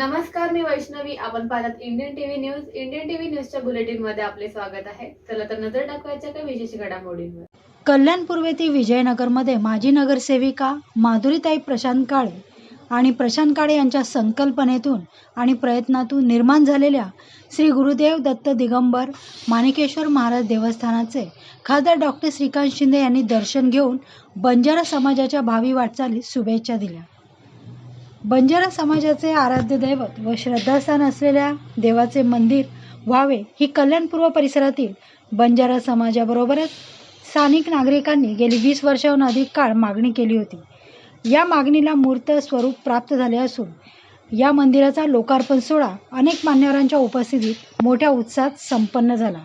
नमस्कार मी वैष्णवी. आपण पाहतात Indian TV news Indian TV न्यूजच्या बुलेटिनमध्ये आपले स्वागत आहे. चला तर नजर टाकवायच्या काही विशेष घडामोडींवर. कल्याण पूर्वेती विजयनगरमध्ये माजी नगरसेविका माधुरीताई प्रशांत काळे आणि प्रशांत काळे यांच्या संकल्पनेतून आणि प्रयत्नातून निर्माण झालेल्या श्री गुरुदेव दत्त दिगंबर माणिकेश्वर महाराज देवस्थानाचे खासदार डॉक्टर श्रीकांत शिंदे यांनी दर्शन घेऊन बंजारा समाजाच्या भावी वाटचालीस शुभेच्छा दिल्या. बंजारा समाजाचे आराध्य दैवत व श्रद्धास्थान असलेल्या देवाचे मंदिर व्हावे ही कल्याणपूर्व परिसरातील बंजारा समाजाबरोबरच स्थानिक नागरिकांनी गेली वीस वर्षाहून अधिक काळ मागणी केली होती. या मागणीला मूर्त स्वरूप प्राप्त झाले असून या मंदिराचा लोकार्पण सोहळा अनेक मान्यवरांच्या उपस्थितीत मोठ्या उत्साहात संपन्न झाला.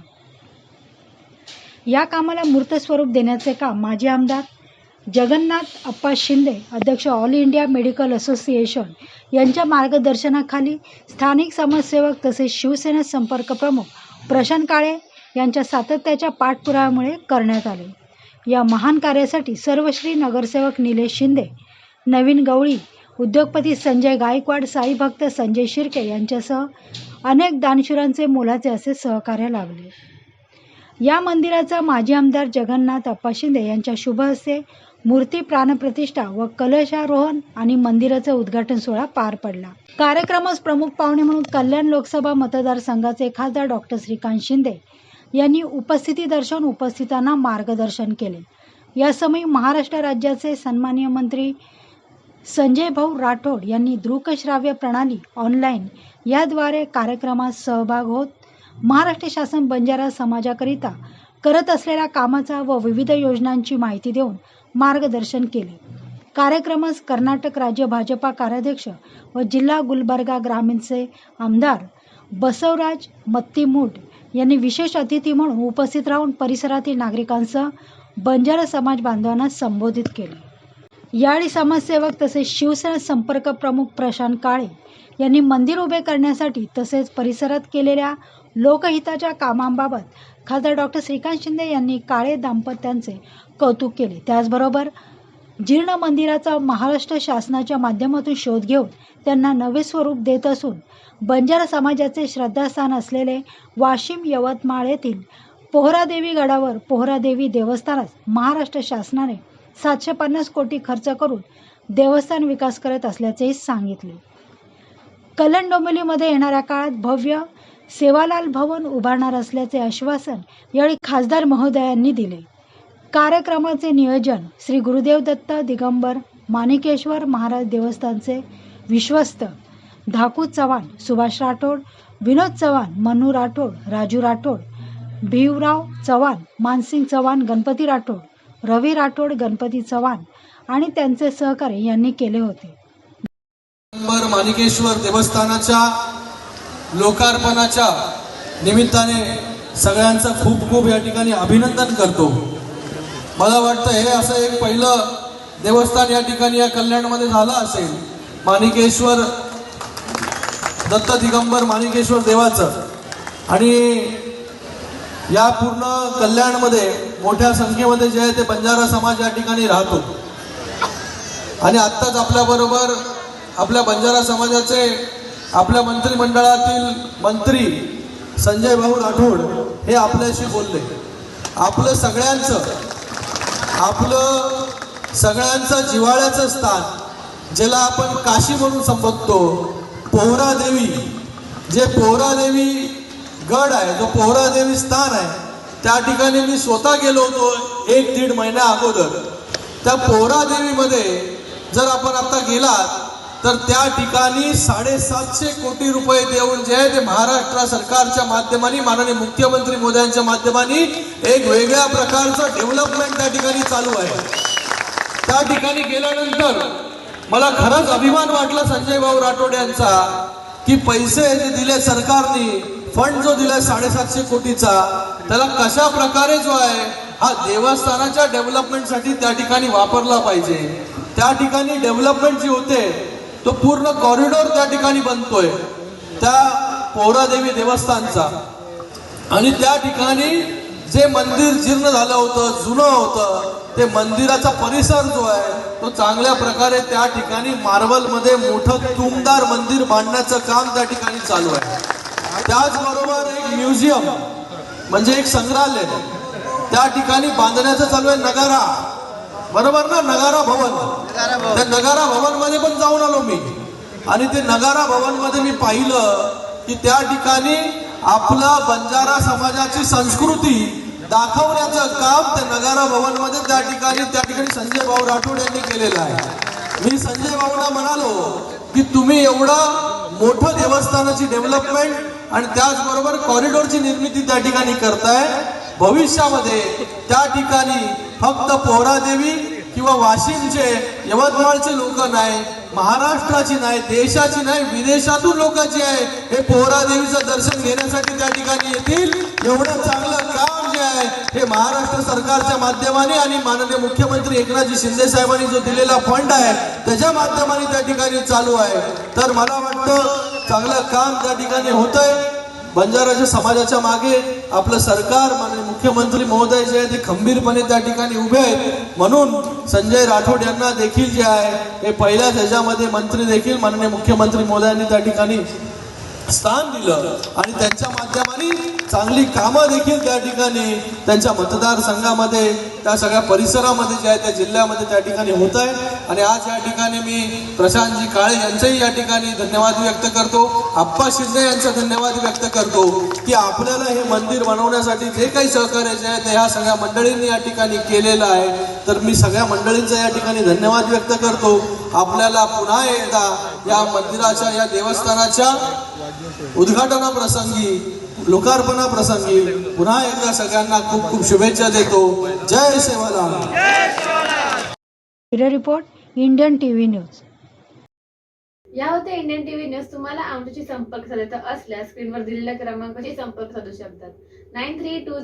या कामाला मूर्त स्वरूप देण्याचे काम माजी आमदार जगन्नाथ अप्पा शिंदे अध्यक्ष ऑल इंडिया मेडिकल असोसिएशन यांच्या मार्गदर्शनाखाली स्थानिक समाजसेवक तसेच शिवसेना संपर्क प्रमुख प्रशांत काळे यांच्या सातत्याच्या पाठपुराव्यामुळे करण्यात आले. या महान कार्यासाठी सर्वश्री नगरसेवक निलेश शिंदे नवीन गवळी उद्योगपती संजय गायकवाड साई भक्त संजय शिर्के यांच्यासह अनेक दानशूरांचे मोलाचे असे सहकार्य लाभले. या मंदिराचा माजी आमदार जगन्नाथ अप्पा शिंदे यांच्या शुभ हस्ते मूर्ती प्राणप्रतिष्ठा व कलशारोहण आणि मंदिराचं उद्घाटन सोहळा पार पडला. कार्यक्रमास प्रमुख पाहुणे म्हणून कल्याण लोकसभा मतदारसंघाचे खासदार डॉक्टर श्रीकांत शिंदे यांनी उपस्थिती दर्शवून उपस्थितांना मार्गदर्शन केले. यासमयी महाराष्ट्र राज्याचे सन्माननीय मंत्री संजय भाऊ राठोड यांनी दृकश्राव्य प्रणाली ऑनलाईन याद्वारे कार्यक्रमात सहभाग होत महाराष्ट्र शासन बंजारा समाजाकरिता करत असलेल्या कामाचा व विविध योजनांची माहिती देऊन मार्गदर्शन केले. कार्यक्रमास कर्नाटक राज्य भाजपा कार्याध्यक्ष व जिल्हा गुलबर्गा ग्रामीणचे आमदार बसवराज मत्तीमूट यांनी विशेष अतिथी म्हणून उपस्थित राहून परिसरातील नागरिकांसह बंजारा समाज बांधवांना संबोधित केले. यावेळी समाजसेवक तसेच शिवसेना संपर्क प्रमुख प्रशांत काळे यांनी मंदिर उभे करण्यासाठी तसेच परिसरात केलेल्या लोकहिताच्या कामांबाबत खासदार डॉक्टर श्रीकांत शिंदे यांनी काळे दाम्पत्यांचे कौतुक केले. त्याचबरोबर जीर्ण मंदिराचा महाराष्ट्र शासनाच्या माध्यमातून शोध घेऊन त्यांना नवे स्वरूप देत असून बंजारा समाजाचे श्रद्धास्थान असलेले वाशिम यवतमाळ येथील पोहरादेवी गडावर पोहरादेवी देवस्थानास महाराष्ट्र शासनाने सातशे पन्नास कोटी खर्च करून देवस्थान विकास करत असल्याचेही सांगितले. कल्याण डोंबिवलीमध्ये येणाऱ्या काळात भव्य सेवालाल भवन उभारणार असल्याचे आश्वासन यावेळी खासदार महोदयांनी दिले. कार्यक्रमाचे नियोजन श्री गुरुदेव दत्त दिगंबर माणिकेश्वर महाराज देवस्थानचे विश्वस्त धाकू चव्हाण सुभाष राठोड विनोद चव्हाण मनू राठोड राजू राठोड भिवराव चव्हाण मानसिंग चव्हाण गणपती राठोड रवी राठोड गणपती चव्हाण आणि त्यांचे सहकारी यांनी केले होते. माणिकेश्वर देवस्थानाच्या लोकार्पणाच्या निमित्ताने सगळ्यांचं खूप खूप या ठिकाणी अभिनंदन करतो. मला वाटतं हे असं एक पहिलं देवस्थान या ठिकाणी या कल्याणमध्ये झालं असेल. माणिकेश्वर दत्त दिगंबर माणिकेश्वर देवाचं. आणि या पूर्ण कल्याणमध्ये मोठ्या संख्येमध्ये जे आहे ते बंजारा समाज या ठिकाणी राहतो. आणि आत्ताच आपल्याबरोबर आपल्या बंजारा समाजाचे आपल्या मंत्रिमंडळातील मंत्री संजय भाऊ राठोड हे आपल्याशी बोलले. आपलं सगळ्यांचं आपलं सगळ्यांचं जिव्हाळ्याचं स्थान ज्याला आपण काशी म्हणून संबोधतो पोहरादेवी जे पोहरादेवी गड आहे जो पोहरादेवी स्थान आहे त्या ठिकाणी मी स्वतः गेलो होतो एक दीड महिन्या अगोदर. त्या पोहरादेवीमध्ये जर आपण आता गेलात तर त्या ठिकाणी साडेसातशे कोटी रुपये देऊन जे आहे ते महाराष्ट्र सरकारच्या माध्यमाने माननीय मुख्यमंत्री मोद्यांच्या माध्यमाने एक वेगळ्या प्रकारचं डेव्हलपमेंट त्या ठिकाणी चालू आहे. त्या ठिकाणी गेल्यानंतर मला खरंच अभिमान वाटला संजय भाऊ राठोड यांचा की पैसे जे दिले सरकारने फंड जो दिलाय साडेसातशे कोटीचा त्याला कशा प्रकारे जो आहे हा देवस्थानाच्या डेव्हलपमेंटसाठी त्या ठिकाणी वापरला पाहिजे. त्या ठिकाणी डेव्हलपमेंट जी होते तो पूर्ण कॉरिडॉर त्या ठिकाणी बनतोय. त्या पोहरादेवी देवस्थानचा. आणि त्या ठिकाणी जे मंदिर जीर्ण झालं होतं जुनं होतं ते मंदिराचा परिसर जो आहे तो चांगल्या प्रकारे त्या ठिकाणी मार्बलमध्ये मोठं तुमदार मंदिर बांधण्याचं काम त्या ठिकाणी चालू आहे. त्याचबरोबर एक म्युझियम म्हणजे एक संग्रहालय त्या ठिकाणी बांधण्याचं चालू आहे नगारा. बरोबर ना? नगारा भवन. त्या नगारा भवनमध्ये पण जाऊन आलो मी. आणि ते नगारा भवनमध्ये मी पाहिलं की त्या ठिकाणी आपला बंजारा समाजाची संस्कृती दाखवण्याचं काम त्या नगारा भवनमध्ये त्या ठिकाणी त्या ठिकाणी संजय भाऊ राठोड यांनी केलेलं आहे. मी संजय भाऊला म्हणालो की तुम्ही एवढं मोठं देवस्थानाची डेव्हलपमेंट आणि त्याचबरोबर कॉरिडॉरची निर्मिती त्या ठिकाणी करताय. भविष्यामध्ये त्या ठिकाणी फक्त पोहरादेवी किंवा वाशिमचे यवतमाळचे लोक नाही महाराष्ट्राची नाही देशाची नाही विदेशातून लोक जे आहे हे पोहरादेवीचं दर्शन घेण्यासाठी त्या ठिकाणी येतील. एवढं चांगलं काम जे आहे हे महाराष्ट्र सरकारच्या माध्यमाने आणि माननीय मुख्यमंत्री एकनाथजी शिंदे साहेबांनी जो दिलेला फंड आहे त्याच्या माध्यमाने त्या ठिकाणी चालू आहे. तर मला वाटतं चांगलं काम त्या ठिकाणी होतंय. बंजाराच्या समाजाच्या मागे आपलं सरकार माननीय मुख्यमंत्री महोदय जे आहे ते खंबीरपणे त्या ठिकाणी उभे आहेत. म्हणून संजय राठोड यांना देखील जे आहे हे पहिल्याच ह्याच्यामध्ये मंत्री देखील माननीय मुख्यमंत्री महोदयांनी त्या ठिकाणी स्थान दिलं. आणि त्यांच्या माध्यमाने चांगली कामं देखील त्या ठिकाणी त्यांच्या मतदारसंघामध्ये त्या सगळ्या परिसरामध्ये जे आहे त्या जिल्ह्यामध्ये त्या ठिकाणी होत आहे. आणि आज या ठिकाणी मी प्रशांतजी काळे यांचंही या ठिकाणी धन्यवाद व्यक्त करतो. आप्पा शिंदे यांचा धन्यवाद व्यक्त करतो की आपल्याला हे मंदिर बनवण्यासाठी जे काही सहकार्य जे आहे ते ह्या सगळ्या मंडळींनी या ठिकाणी केलेलं आहे. तर मी सगळ्या मंडळींचा या ठिकाणी धन्यवाद व्यक्त करतो. आपल्याला पुन्हा एकदा या मंदिराच्या या देवस्थानाच्या उद्घाटनाप्रसंगी लोकार्पणाप्रसंगी पुन्हा एकदा सगळ्यांना खूप खूप शुभेच्छा देतो. जय Sevalal. Bureau report Indian T V news. या होत्या इंडियन टीव्ही न्यूज. तुम्हाला आमच्याशी संपर्क साधायचा असल्यास स्क्रीनवर दिलेल्या क्रमांकाशी संपर्क साधू शकतात. Nine three to